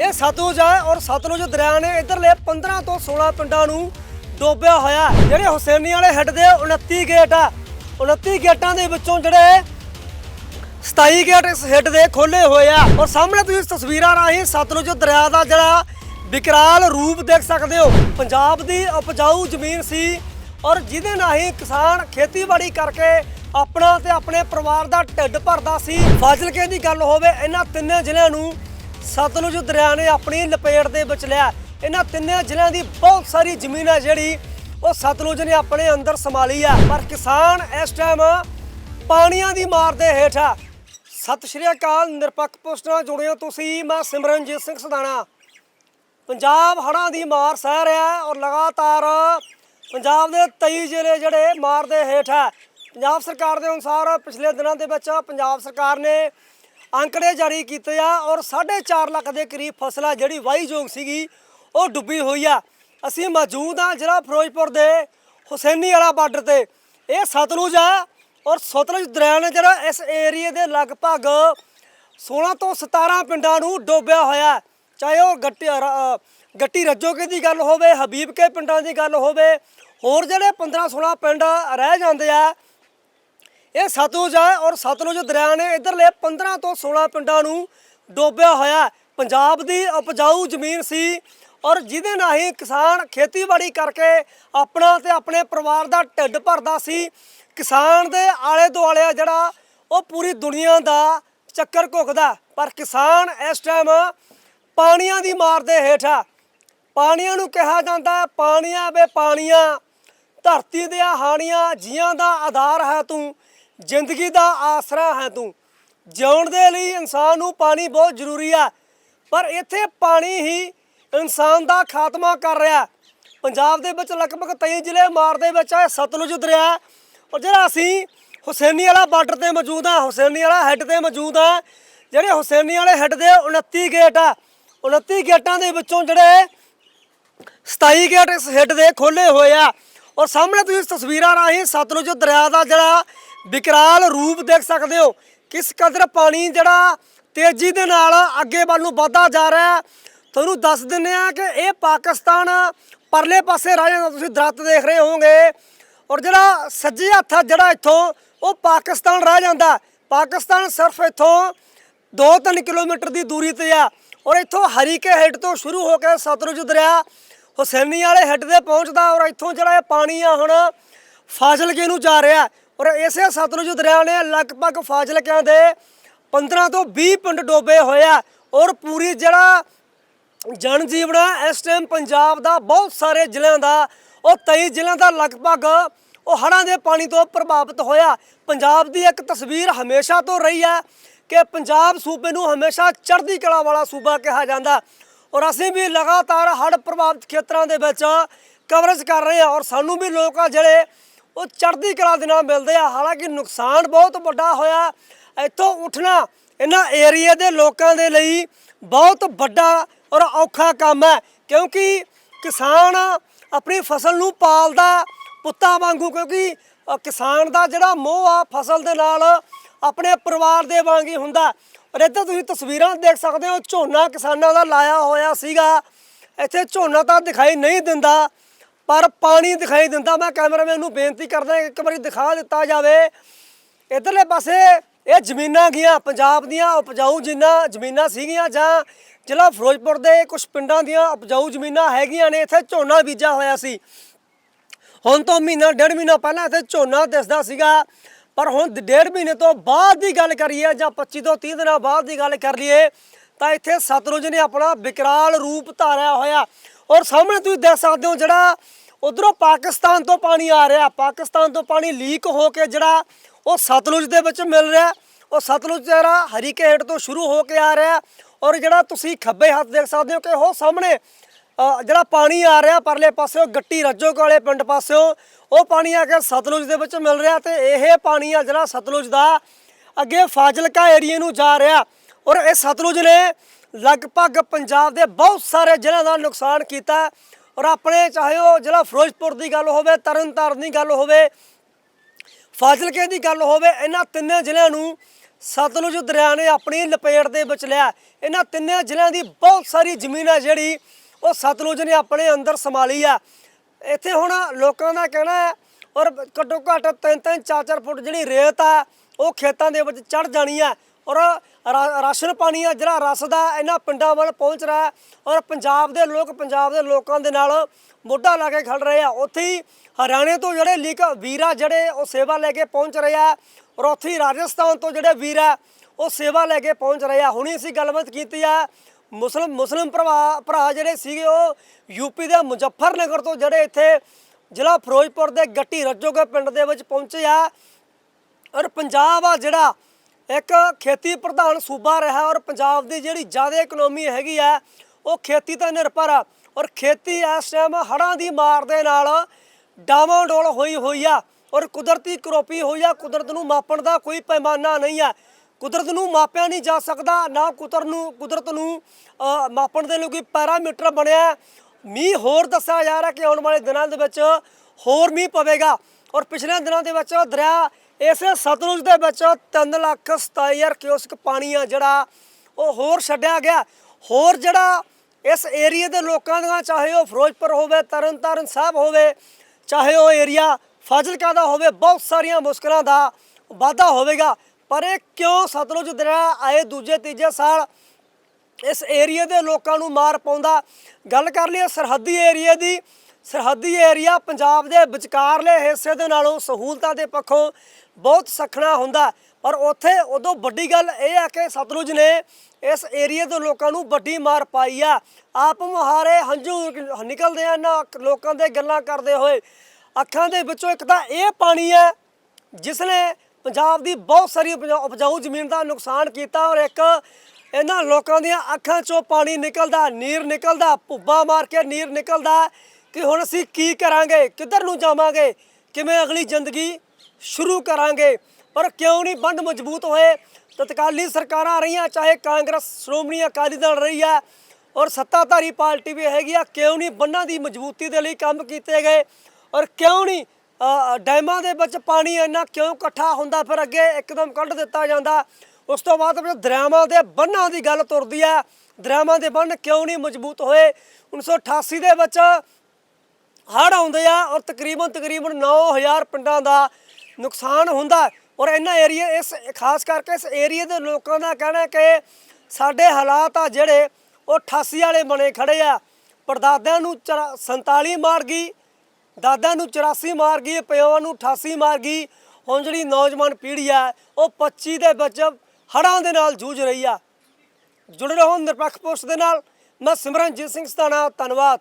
ਇਹ ਸਤਲੁਜ ਹੈ ਔਰ ਸਤਲੁਜ ਦਰਿਆ ਨੇ ਇਧਰਲੇ 15 ਤੋਂ 16 ਪਿੰਡਾਂ ਨੂੰ ਡੋਬਿਆ ਹੋਇਆ ਜਿਹੜੇ ਹੁਸੈਨੀ ਵਾਲੇ ਹੈੱਡ ਦੇ 29 ਗੇਟ ਆ। 29 ਗੇਟਾਂ ਦੇ ਵਿੱਚੋਂ ਜਿਹੜੇ 27 ਗੇਟ ਇਸ ਹੈੱਡ ਦੇ ਖੋਲੇ ਹੋਏ ਆ। ਔਰ ਸਾਹਮਣੇ ਤੁਸੀਂ ਤਸਵੀਰਾਂ ਰਾਹੀਂ ਸਤਲੁਜ ਦਰਿਆ ਦਾ ਜਿਹੜਾ ਵਿਕਰਾਲ ਰੂਪ ਦੇਖ ਸਕਦੇ ਹੋ। ਪੰਜਾਬ ਦੀ ਉਪਜਾਊ ਜ਼ਮੀਨ ਸੀ ਔਰ ਜਿਹਦੇ ਨਾਲ ਹੀ ਕਿਸਾਨ ਖੇਤੀਬਾੜੀ ਕਰਕੇ ਆਪਣਾ ਤੇ ਆਪਣੇ ਪਰਿਵਾਰ ਦਾ ਢਿੱਡ ਭਰਦਾ ਸੀ। ਫਾਜ਼ਿਲਕੇ ਦੀ ਗੱਲ ਹੋਵੇ, ਇਹਨਾਂ ਤਿੰਨੇ ਜ਼ਿਲ੍ਹਿਆਂ ਨੂੰ ਸਤਲੁਜ ਦਰਿਆ ਨੇ ਆਪਣੀ ਲਪੇਟ ਦੇ ਵਿੱਚ ਲਿਆ। ਇਹਨਾਂ ਤਿੰਨੇ ਜ਼ਿਲ੍ਹਿਆਂ ਦੀ ਬਹੁਤ ਸਾਰੀ ਜ਼ਮੀਨ ਹੈ ਜਿਹੜੀ ਉਹ ਸਤਲੁਜ ਨੇ ਆਪਣੇ ਅੰਦਰ ਸੰਭਾਲੀ ਆ। ਪਰ ਕਿਸਾਨ ਇਸ ਟਾਈਮ ਪਾਣੀਆਂ ਦੀ ਮਾਰ ਦੇ ਹੇਠ ਆ। ਸਤਿ ਸ਼੍ਰੀ ਅਕਾਲ, ਨਿਰਪੱਖ ਪੋਸਟ ਨਾਲ ਜੁੜੇ ਹੋ ਤੁਸੀਂ। ਮੈਂ ਸਿਮਰਨਜੀਤ ਸਿੰਘ ਸਦਾਣਾ। ਪੰਜਾਬ ਹੜ੍ਹਾਂ ਦੀ ਮਾਰ ਸਹਿ ਰਿਹਾ ਹੈ ਔਰ ਲਗਾਤਾਰ ਪੰਜਾਬ ਦੇ 23 ਜ਼ਿਲ੍ਹੇ ਜਿਹੜੇ ਮਾਰ ਦੇ ਹੇਠ ਹੈ ਪੰਜਾਬ ਸਰਕਾਰ ਦੇ ਅਨੁਸਾਰ ਪਿਛਲੇ ਦਿਨਾਂ ਦੇ ਵਿੱਚ ਪੰਜਾਬ ਸਰਕਾਰ ਨੇ ਅੰਕੜੇ ਜਾਰੀ ਕੀਤੇ ਆ ਔਰ 4.5 ਲੱਖ ਦੇ ਕਰੀਬ ਫਸਲ ਆ ਜਿਹੜੀ ਵਾਹੀਯੋਗ ਸੀਗੀ, ਉਹ ਡੁੱਬੀ ਹੋਈ ਆ। ਅਸੀਂ ਮੌਜੂਦ ਆ ਜ਼ਿਲ੍ਹਾ ਫਿਰੋਜ਼ਪੁਰ ਦੇ ਹੁਸੈਨੀ ਵਾਲਾ ਬਾਰਡਰ ਤੇ। ਇਹ ਸਤਲੁਜ ਆ ਔਰ ਸਤਲੁਜ ਦਰਿਆ ਨੇ ਜਿਹੜਾ ਇਸ ਏਰੀਏ ਦੇ ਲਗਭਗ 16 ਤੋਂ 17 ਪਿੰਡਾਂ ਨੂੰ ਡੋਬਿਆ ਹੋਇਆ ਚਾਹੇ ਉਹ ਗੱਟੀ ਗੱਟੀ ਰੱਜੋਕੇ ਦੀ ਗੱਲ ਹੋਵੇ, ਹਬੀਬ ਕੇ ਪਿੰਡਾਂ ਦੀ ਗੱਲ ਹੋਵੇ, ਹੋਰ ਜਿਹੜੇ 15 16 ਪਿੰਡ ਰਹਿ ਜਾਂਦੇ ਆ ਇਹ ਸਤਲੁਜ ਹੈ ਔਰ ਸਤਲੁਜ ਦਰਿਆ ਨੇ ਇਧਰਲੇ 15 ਤੋਂ 16 ਪਿੰਡਾਂ ਨੂੰ ਡੋਬਿਆ ਹੋਇਆ ਪੰਜਾਬ ਦੀ ਉਪਜਾਊ ਜ਼ਮੀਨ ਸੀ ਔਰ ਜਿਹਦੇ ਨਾਲ ਹੀ ਕਿਸਾਨ ਖੇਤੀਬਾੜੀ ਕਰਕੇ ਆਪਣਾ ਤੇ ਆਪਣੇ ਪਰਿਵਾਰ ਦਾ ਢਿੱਡ ਭਰਦਾ ਸੀ। ਕਿਸਾਨ ਦੇ ਆਲੇ ਦੁਆਲੇ ਆ ਜਿਹੜਾ, ਉਹ ਪੂਰੀ ਦੁਨੀਆ ਦਾ ਚੱਕਰ ਘੁੱਕਦਾ ਪਰ ਕਿਸਾਨ ਇਸ ਟਾਈਮ ਪਾਣੀਆਂ ਦੀ ਮਾਰ ਦੇ ਹੇਠ ਆ। ਪਾਣੀਆਂ ਨੂੰ ਕਿਹਾ ਜਾਂਦਾ ਪਾਣੀਆਂ ਵੇ ਪਾਣੀਆਂ, ਧਰਤੀ ਦੇ ਹਾਣੀਆਂ ਜੀਆਂ ਦਾ ਆਧਾਰ ਹੈ ਤੂੰ। ਜ਼ਿੰਦਗੀ ਦਾ ਆਸਰਾ ਹੈ ਤੂੰ। ਜਿਉਣ ਦੇ ਲਈ ਇਨਸਾਨ ਨੂੰ ਪਾਣੀ ਬਹੁਤ ਜ਼ਰੂਰੀ ਆ। ਪਰ ਇੱਥੇ ਪਾਣੀ ਹੀ ਇਨਸਾਨ ਦਾ ਖਾਤਮਾ ਕਰ ਰਿਹਾ ਪੰਜਾਬ ਦੇ ਵਿੱਚ ਲਗਭਗ 23 ਜ਼ਿਲ੍ਹੇ ਮਾਰ ਦੇ ਵਿੱਚ ਹੈ ਸਤਲੁਜ ਦਰਿਆ ਔਰ ਜਿਹੜਾ ਅਸੀਂ ਹੁਸੈਨੀ ਵਾਲਾ ਬਾਰਡਰ ਤੇ ਮੌਜੂਦ ਆ, ਹੁਸੈਨੀ ਵਾਲਾ ਹੈੱਡ ਤੇ ਮੌਜੂਦ ਆ, ਜਿਹੜੇ ਹੁਸੈਨੀ ਵਾਲੇ ਹੈੱਡ ਦੇ 29 ਗੇਟ ਆ। 29 ਗੇਟਾਂ ਦੇ ਵਿੱਚੋਂ ਜਿਹੜੇ 27 ਗੇਟ ਇਸ ਹੈੱਡ ਦੇ ਖੋਲੇ ਹੋਏ ਆ। ਔਰ ਸਾਹਮਣੇ ਤੁਸੀਂ ਤਸਵੀਰਾਂ ਰਾਹੀਂ ਸਤਲੁਜ ਦਰਿਆ ਦਾ ਜਿਹੜਾ ਵਿਕਰਾਲ ਰੂਪ ਦੇਖ ਸਕਦੇ ਹੋ। ਕਿਸ ਕਦਰ ਪਾਣੀ ਜਿਹੜਾ ਤੇਜ਼ੀ ਦੇ ਨਾਲ ਅੱਗੇ ਵੱਲ ਨੂੰ ਵਧਦਾ ਜਾ ਰਿਹਾ ਹੈ। ਤੁਹਾਨੂੰ ਦੱਸ ਦਿੰਨੇ ਆ ਕਿ ਇਹ ਪਾਕਿਸਤਾਨ ਪਰਲੇ ਪਾਸੇ ਰਹਿ ਜਾਂਦਾ ਤੁਸੀਂ ਦਰਖਤ ਦੇਖ ਰਹੇ ਹੋਵੋਗੇ। ਔਰ ਜਿਹੜਾ ਸੱਜੇ ਹੱਥ ਆ ਜਿਹੜਾ ਇੱਥੋਂ, ਉਹ ਪਾਕਿਸਤਾਨ ਰਹਿ ਜਾਂਦਾ ਪਾਕਿਸਤਾਨ ਸਿਰਫ ਇੱਥੋਂ 2-3 ਕਿਲੋਮੀਟਰ ਦੀ ਦੂਰੀ ਤੇ ਆ। ਔਰ ਇੱਥੋਂ ਹਰੀਕੇ ਹੈੱਡ ਤੋਂ ਸ਼ੁਰੂ ਹੋ ਕੇ ਸਤਲੁਜ ਦਰਿਆ ਹੁਸੈਨੀ ਵਾਲੇ ਹੱਡ ਤੇ ਪਹੁੰਚਦਾ ਔਰ ਇੱਥੋਂ ਜਿਹੜਾ ਇਹ ਪਾਣੀ ਆ ਹੁਣ ਫਾਜ਼ਿਲਕੇ ਨੂੰ ਜਾ ਰਿਹਾ। ਔਰ ਇਸੇ ਸਤਲੁਜ ਦਰਿਆ ਨੇ ਲਗਭਗ ਫਾਜ਼ਿਲਕਿਆਂ ਦੇ 15 ਤੋਂ 20 ਪਿੰਡ ਡੋਬੇ ਹੋਏ ਆ ਔਰ ਪੂਰੀ ਜਿਹੜਾ ਜਨ ਜੀਵਨ ਆ, ਇਸ ਟਾਈਮ ਪੰਜਾਬ ਦਾ ਬਹੁਤ ਸਾਰੇ ਜ਼ਿਲ੍ਹਿਆਂ ਦਾ ਉਹ 23 ਜ਼ਿਲ੍ਹਿਆਂ ਦਾ ਲਗਭਗ ਉਹ ਹੜ੍ਹਾਂ ਦੇ ਪਾਣੀ ਤੋਂ ਪ੍ਰਭਾਵਿਤ ਹੋਇਆ। ਪੰਜਾਬ ਦੀ ਇੱਕ ਤਸਵੀਰ ਹਮੇਸ਼ਾ ਤੋਂ ਰਹੀ ਹੈ ਕਿ ਪੰਜਾਬ ਸੂਬੇ ਨੂੰ ਹਮੇਸ਼ਾ ਚੜ੍ਹਦੀ ਕਲਾ ਵਾਲਾ ਸੂਬਾ ਕਿਹਾ ਜਾਂਦਾ। ਔਰ ਅਸੀਂ ਵੀ ਲਗਾਤਾਰ ਹੜ੍ਹ ਪ੍ਰਭਾਵਿਤ ਖੇਤਰਾਂ ਦੇ ਵਿੱਚ ਕਵਰੇਜ ਕਰ ਰਹੇ ਹਾਂ ਔਰ ਸਾਨੂੰ ਵੀ ਲੋਕ ਆ ਜਿਹੜੇ ਉਹ ਚੜ੍ਹਦੀ ਕਲਾ ਦੇ ਨਾਲ ਮਿਲਦੇ ਆ। ਹਾਲਾਂਕਿ ਨੁਕਸਾਨ ਬਹੁਤ ਵੱਡਾ ਹੋਇਆ। ਇੱਥੋਂ ਉੱਠਣਾ ਇਹਨਾਂ ਏਰੀਆ ਦੇ ਲੋਕਾਂ ਦੇ ਲਈ ਬਹੁਤ ਵੱਡਾ ਔਰ ਔਖਾ ਕੰਮ ਹੈ ਕਿਉਂਕਿ ਕਿਸਾਨ ਆਪਣੀ ਫਸਲ ਨੂੰ ਪਾਲਦਾ ਪੁੱਤਾਂ ਵਾਂਗੂ ਕਿਉਂਕਿ ਕਿਸਾਨ ਦਾ ਜਿਹੜਾ ਮੋਹ ਆ ਫਸਲ ਦੇ ਨਾਲ ਆਪਣੇ ਪਰਿਵਾਰ ਦੇ ਵਾਂਗ ਹੀ ਹੁੰਦਾ। ਔਰ ਇੱਧਰ ਤੁਸੀਂ ਤਸਵੀਰਾਂ ਦੇਖ ਸਕਦੇ ਹੋ, ਝੋਨਾ ਕਿਸਾਨਾਂ ਦਾ ਲਾਇਆ ਹੋਇਆ ਸੀਗਾ। ਇੱਥੇ ਝੋਨਾ ਤਾਂ ਦਿਖਾਈ ਨਹੀਂ ਦਿੰਦਾ, ਪਰ ਪਾਣੀ ਦਿਖਾਈ ਦਿੰਦਾ। ਮੈਂ ਕੈਮਰਾਮੈਨ ਨੂੰ ਬੇਨਤੀ ਕਰਦਾ ਇੱਕ ਵਾਰੀ ਦਿਖਾ ਦਿੱਤਾ ਜਾਵੇ। ਇਧਰਲੇ ਪਾਸੇ ਇਹ ਜ਼ਮੀਨਾਂ ਗੀਆਂ ਪੰਜਾਬ ਦੀਆਂ ਉਪਜਾਊ ਜਿੰਨਾ ਜ਼ਮੀਨਾਂ ਸੀਗੀਆਂ ਜਾਂ ਜ਼ਿਲ੍ਹਾ ਫਿਰੋਜ਼ਪੁਰ ਦੇ ਕੁਝ ਪਿੰਡਾਂ ਦੀਆਂ ਉਪਜਾਊ ਜ਼ਮੀਨਾਂ ਹੈਗੀਆਂ ਨੇ, ਇੱਥੇ ਝੋਨਾ ਬੀਜਿਆ ਹੋਇਆ ਸੀ। ਹੁਣ ਤੋਂ ਮਹੀਨਾ, ਡੇਢ ਮਹੀਨਾ ਪਹਿਲਾਂ ਇੱਥੇ ਝੋਨਾ ਦਿਸਦਾ ਸੀਗਾ। ਪਰ ਹੁਣ ਡੇਢ ਮਹੀਨੇ ਤੋਂ ਬਾਅਦ ਦੀ ਗੱਲ ਕਰੀਏ ਜਾਂ 25 ਤੋਂ 30 ਦਿਨਾਂ ਬਾਅਦ ਦੀ ਗੱਲ ਕਰ ਲਈਏ, ਤਾਂ ਇੱਥੇ ਸਤਲੁਜ ਨੇ ਆਪਣਾ ਵਿਕਰਾਲ ਰੂਪ ਧਾਰਿਆ ਹੋਇਆ। ਔਰ ਸਾਹਮਣੇ ਤੁਸੀਂ ਦੇਖ ਸਕਦੇ ਹੋ ਜਿਹੜਾ ਉਧਰੋਂ ਪਾਕਿਸਤਾਨ ਤੋਂ ਪਾਣੀ ਆ ਰਿਹਾ। ਪਾਕਿਸਤਾਨ ਤੋਂ ਪਾਣੀ ਲੀਕ ਹੋ ਕੇ ਜਿਹੜਾ ਉਹ ਸਤਲੁਜ ਦੇ ਵਿੱਚ ਮਿਲ ਰਿਹਾ। ਉਹ ਸਤਲੁਜ ਜਿਹੜਾ ਹਰੀਕੇ ਤੋਂ ਸ਼ੁਰੂ ਹੋ ਕੇ ਆ ਰਿਹਾ। ਔਰ ਜਿਹੜਾ ਤੁਸੀਂ ਖੱਬੇ ਹੱਥ ਦੇਖ ਸਕਦੇ ਹੋ ਕਿ ਉਹ ਸਾਹਮਣੇ ਜਿਹੜਾ ਪਾਣੀ ਆ ਰਿਹਾ ਪਰਲੇ ਪਾਸਿਓਂ, ਗੱਟੀ ਰੱਜੋ ਕਾਲੇ ਪਿੰਡ ਪਾਸਿਓਂ, ਉਹ ਪਾਣੀ ਆ ਕੇ ਸਤਲੁਜ ਦੇ ਵਿੱਚ ਮਿਲ ਰਿਹਾ ਤੇ ਇਹ ਪਾਣੀ ਆ ਜਿਹੜਾ ਸਤਲੁਜ ਦਾ ਅੱਗੇ ਫਾਜ਼ਿਲਕਾ ਏਰੀਏ ਨੂੰ ਜਾ ਰਿਹਾ। ਔਰ ਇਹ ਸਤਲੁਜ ਨੇ ਲਗਭਗ ਪੰਜਾਬ ਦੇ ਬਹੁਤ ਸਾਰੇ ਜ਼ਿਲ੍ਹਿਆਂ ਦਾ ਨੁਕਸਾਨ ਕੀਤਾ। ਔਰ ਆਪਣੇ ਚਾਹੇ ਉਹ ਜ਼ਿਲ੍ਹਾ ਫਿਰੋਜ਼ਪੁਰ ਦੀ ਗੱਲ ਹੋਵੇ, ਤਰਨਤਾਰਨ ਦੀ ਗੱਲ ਹੋਵੇ, ਫਾਜ਼ਿਲਕੇ ਦੀ ਗੱਲ ਹੋਵੇ, ਇਹਨਾਂ ਤਿੰਨੇ ਜ਼ਿਲ੍ਹਿਆਂ ਨੂੰ ਸਤਲੁਜ ਦਰਿਆ ਨੇ ਆਪਣੀ ਲਪੇਟ ਦੇ ਵਿੱਚ ਲਿਆ। ਇਹਨਾਂ ਤਿੰਨੇ ਜ਼ਿਲ੍ਹਿਆਂ ਦੀ ਬਹੁਤ ਸਾਰੀ ਜ਼ਮੀਨ ਹੈ ਜਿਹੜੀ ਉਹ ਸਤਲੁਜ ਨੇ ਆਪਣੇ ਅੰਦਰ ਸੰਭਾਲੀ ਆ। ਇੱਥੇ ਹੁਣ ਲੋਕਾਂ ਦਾ ਕਹਿਣਾ ਹੈ, ਔਰ ਘੱਟੋ ਘੱਟ 3-3 4-4 ਫੁੱਟ ਜਿਹੜੀ ਰੇਤ ਆ, ਉਹ ਖੇਤਾਂ ਦੇ ਵਿੱਚ ਚੜ ਜਾਣੀ ਆ। ਔਰ ਰਾ- ਰਾਸ਼ਨ ਪਾਣੀ ਆ, ਜਿਹੜਾ ਰਸ ਦਾ ਇਹਨਾਂ ਪਿੰਡਾਂ ਵੱਲ ਪਹੁੰਚ ਰਿਹਾ ਔਰ ਪੰਜਾਬ ਦੇ ਲੋਕ, ਪੰਜਾਬ ਦੇ ਲੋਕਾਂ ਦੇ ਨਾਲ ਮੋਢਾ ਲਾ ਕੇ ਖੜ ਰਹੇ ਆ। ਉੱਥੇ ਹੀ ਹਰਿਆਣੇ ਤੋਂ ਜਿਹੜੇ ਲੀਕ ਵੀਰ ਆ, ਜਿਹੜੇ ਉਹ ਸੇਵਾ ਲੈ ਕੇ ਪਹੁੰਚ ਰਹੇ ਆ, ਔਰ ਉੱਥੇ ਹੀ ਰਾਜਸਥਾਨ ਤੋਂ ਜਿਹੜੇ ਵੀਰ ਆ, ਉਹ ਸੇਵਾ ਲੈ ਕੇ ਪਹੁੰਚ ਰਹੇ ਆ। ਹੁਣੀ ਅਸੀਂ ਗੱਲਬਾਤ ਕੀਤੀ ਆ ਮੁਸਲਮ, ਮੁਸਲਿਮ ਭਰਾ ਭਰਾ ਜਿਹੜੇ ਸੀਗੇ ਉਹ ਯੂਪੀ ਦੇ ਮੁਜ਼ੱਫਰਨਗਰ ਤੋਂ ਜਿਹੜੇ ਇੱਥੇ ਜ਼ਿਲ੍ਹਾ ਫਿਰੋਜ਼ਪੁਰ ਦੇ ਗੱਟੀ ਰੱਜੋਗੇ ਪਿੰਡ ਦੇ ਵਿੱਚ ਪਹੁੰਚੇ ਆ। ਔਰ ਪੰਜਾਬ ਆ ਜਿਹੜਾ ਇੱਕ ਖੇਤੀ ਪ੍ਰਧਾਨ ਸੂਬਾ ਰਿਹਾ ਔਰ ਪੰਜਾਬ ਦੀ ਜਿਹੜੀ ਜ਼ਿਆਦਾ ਇਕਨੋਮੀ ਹੈਗੀ ਆ, ਉਹ ਖੇਤੀ ਤੇ ਨਿਰਭਰ ਆ। ਔਰ ਖੇਤੀ ਇਸ ਟਾਈਮ ਹੜ੍ਹਾਂ ਦੀ ਮਾਰ ਦੇ ਨਾਲ ਡਾਵਾਂਡੋਲ ਹੋਈ ਹੋਈ ਆ ਔਰ ਕੁਦਰਤੀ ਕਰੋਪੀ ਹੋਈ ਆ, ਕੁਦਰਤ ਨੂੰ ਮਾਪਣ ਦਾ ਕੋਈ ਪੈਮਾਨਾ ਨਹੀਂ ਆ। ਕੁਦਰਤ ਨੂੰ ਮਾਪਿਆ ਨਹੀਂ ਜਾ ਸਕਦਾ, ਨਾ ਕੁਦਰਤ ਨੂੰ ਕੁਦਰਤ ਨੂੰ ਮਾਪਣ ਦੇ ਲਈ ਕੋਈ ਪੈਰਾਮੀਟਰ ਬਣਿਆ ਮੀਂਹ ਹੋਰ ਦੱਸਿਆ ਜਾ ਰਿਹਾ ਕਿ ਆਉਣ ਵਾਲੇ ਦਿਨਾਂ ਦੇ ਵਿੱਚ ਹੋਰ ਮੀਂਹ ਪਵੇਗਾ। ਔਰ ਪਿਛਲੇ ਦਿਨਾਂ ਦੇ ਵਿੱਚ ਦਰਿਆ ਇਸੇ ਸਤਲੁਜ ਦੇ ਵਿੱਚ 3 ਲੱਖ 27000 ਕਿਊਸਕ ਪਾਣੀ ਆ ਜਿਹੜਾ ਉਹ ਹੋਰ ਛੱਡਿਆ ਗਿਆ। ਹੋਰ ਜਿਹੜਾ ਇਸ ਏਰੀਆ ਦੇ ਲੋਕਾਂ ਦਾ, ਚਾਹੇ ਉਹ ਫਿਰੋਜ਼ਪੁਰ ਹੋਵੇ, ਤਰਨਤਾਰਨ ਸਾਹਿਬ ਹੋਵੇ, ਚਾਹੇ ਉਹ ਏਰੀਆ ਫਾਜ਼ਿਲਕਾ ਦਾ ਹੋਵੇ, ਬਹੁਤ ਸਾਰੀਆਂ ਮੁਸ਼ਕਲਾਂ ਦਾ ਵਾਧਾ ਹੋਵੇਗਾ। ਪਰ ਇਹ ਕਿਉਂ ਸਤਲੁਜ ਦਰਿਆ ਆਏ ਦੂਜੇ ਤੀਜੇ ਸਾਲ ਇਸ ਏਰੀਆ ਦੇ ਲੋਕਾਂ ਨੂੰ ਮਾਰ ਪਾਉਂਦਾ? ਗੱਲ ਕਰ ਲਈਏ ਸਰਹੱਦੀ ਏਰੀਆ ਦੀ। ਸਰਹੱਦੀ ਏਰੀਆ ਪੰਜਾਬ ਦੇ ਵਿਚਕਾਰਲੇ ਹਿੱਸੇ ਦੇ ਨਾਲੋਂ ਸਹੂਲਤਾਂ ਦੇ ਪੱਖੋਂ ਬਹੁਤ ਸਖਣਾ ਹੁੰਦਾ। ਪਰ ਉੱਥੇ ਉਦੋਂ ਵੱਡੀ ਗੱਲ ਇਹ ਹੈ ਕਿ ਸਤਲੁਜ ਨੇ ਇਸ ਏਰੀਆ ਦੇ ਲੋਕਾਂ ਨੂੰ ਵੱਡੀ ਮਾਰ ਪਾਈ ਆ। ਆਪ ਮੁਹਾਰੇ ਹੰਝੂ ਨਿਕਲਦੇ ਆ ਨਾ ਲੋਕਾਂ ਦੇ ਗੱਲਾਂ ਕਰਦੇ ਹੋਏ। ਅੱਖਾਂ ਦੇ ਵਿੱਚੋਂ ਇੱਕ ਤਾਂ ਇਹ ਪਾਣੀ ਹੈ, ਜਿਸ ਨੇ ਪੰਜਾਬ ਦੀ ਬਹੁਤ ਸਾਰੀ ਉਪਜਾ- ਉਪਜਾਊ ਜ਼ਮੀਨ ਦਾ ਨੁਕਸਾਨ ਕੀਤਾ ਔਰ ਇੱਕ ਇਹਨਾਂ ਲੋਕਾਂ ਦੀਆਂ ਅੱਖਾਂ 'ਚੋਂ ਪਾਣੀ ਨਿਕਲਦਾ, ਨੀਰ ਨਿਕਲਦਾ, ਭੁੱਬਾ ਮਾਰ ਕੇ ਨੀਰ ਨਿਕਲਦਾ ਕਿ ਹੁਣ ਅਸੀਂ ਕੀ ਕਰਾਂਗੇ, ਕਿੱਧਰ ਨੂੰ ਜਾਵਾਂਗੇ, ਕਿਵੇਂ ਅਗਲੀ ਜ਼ਿੰਦਗੀ ਸ਼ੁਰੂ ਕਰਾਂਗੇ? ਪਰ ਕਿਉਂ ਨਹੀਂ ਬੰਦ ਮਜ਼ਬੂਤ ਹੋਏ? ਤਤਕਾਲੀ ਸਰਕਾਰਾਂ ਰਹੀਆਂ, ਚਾਹੇ ਕਾਂਗਰਸ, ਸ਼੍ਰੋਮਣੀ ਅਕਾਲੀ ਦਲ ਰਹੀ ਆ ਔਰ ਸੱਤਾਧਾਰੀ ਪਾਰਟੀ ਵੀ ਹੈਗੀ ਆ, ਕਿਉਂ ਨਹੀਂ ਬੰਨਾਂ ਦੀ ਮਜ਼ਬੂਤੀ ਦੇ ਲਈ ਕੰਮ ਕੀਤੇ ਗਏ? ਔਰ ਕਿਉਂ ਨਹੀਂ ਡੈਮਾਂ ਦੇ ਵਿੱਚ ਪਾਣੀ ਇੰਨਾ ਕਿਉਂ ਇਕੱਠਾ ਹੁੰਦਾ, ਫਿਰ ਅੱਗੇ ਇੱਕਦਮ ਕੱਢ ਦਿੱਤਾ ਜਾਂਦਾ। ਉਸ ਤੋਂ ਬਾਅਦ ਫਿਰ ਦਰਿਆਵਾਂ ਦੇ ਬੰਨਾਂ ਦੀ ਗੱਲ ਤੁਰਦੀ ਹੈ। ਦਰਿਆਵਾਂ ਦੇ ਬੰਨ ਕਿਉਂ ਨਹੀਂ ਮਜ਼ਬੂਤ ਹੋਏ? 1988 ਦੇ ਵਿੱਚ ਹੜ੍ਹ ਆਉਂਦੇ ਆ ਔਰ ਤਕਰੀਬਨ ਤਕਰੀਬਨ 9000 ਪਿੰਡਾਂ ਦਾ ਨੁਕਸਾਨ ਹੁੰਦਾ ਔਰ ਇਹਨਾਂ ਏਰੀਆ ਇਸ ਖਾਸ ਕਰਕੇ ਇਸ ਏਰੀਆ ਦੇ ਲੋਕਾਂ ਦਾ ਕਹਿਣਾ ਕਿ ਸਾਡੇ ਹਾਲਾਤ ਆ ਜਿਹੜੇ, ਉਹ 88 ਵਾਲੇ ਬਣੇ ਖੜੇ ਆ। ਪਰਦਾਦਿਆਂ ਨੂੰ ਚਰਾ- 47 ਮਾਰ ਗਈ। ਦਾਦਾ ਨੂੰ 84 ਮਾਰ ਗਈ, ਪਿਓਾਂ ਨੂੰ 88 ਮਾਰ ਗਈ। ਹੁਣ ਜਿਹੜੀ ਨੌਜਵਾਨ ਪੀੜ੍ਹੀ ਆ, ਉਹ 25 ਦੇ ਵਿੱਚ ਹੜ੍ਹਾਂ ਦੇ ਨਾਲ ਜੂਝ ਰਹੀ ਆ। ਜੁੜੇ ਰਹੋ ਨਿਰਪੱਖ ਪੋਸਟ ਦੇ ਨਾਲ। ਮੈਂ ਸਿਮਰਨਜੀਤ ਸਿੰਘ ਸਤਾਣਾ, ਧੰਨਵਾਦ।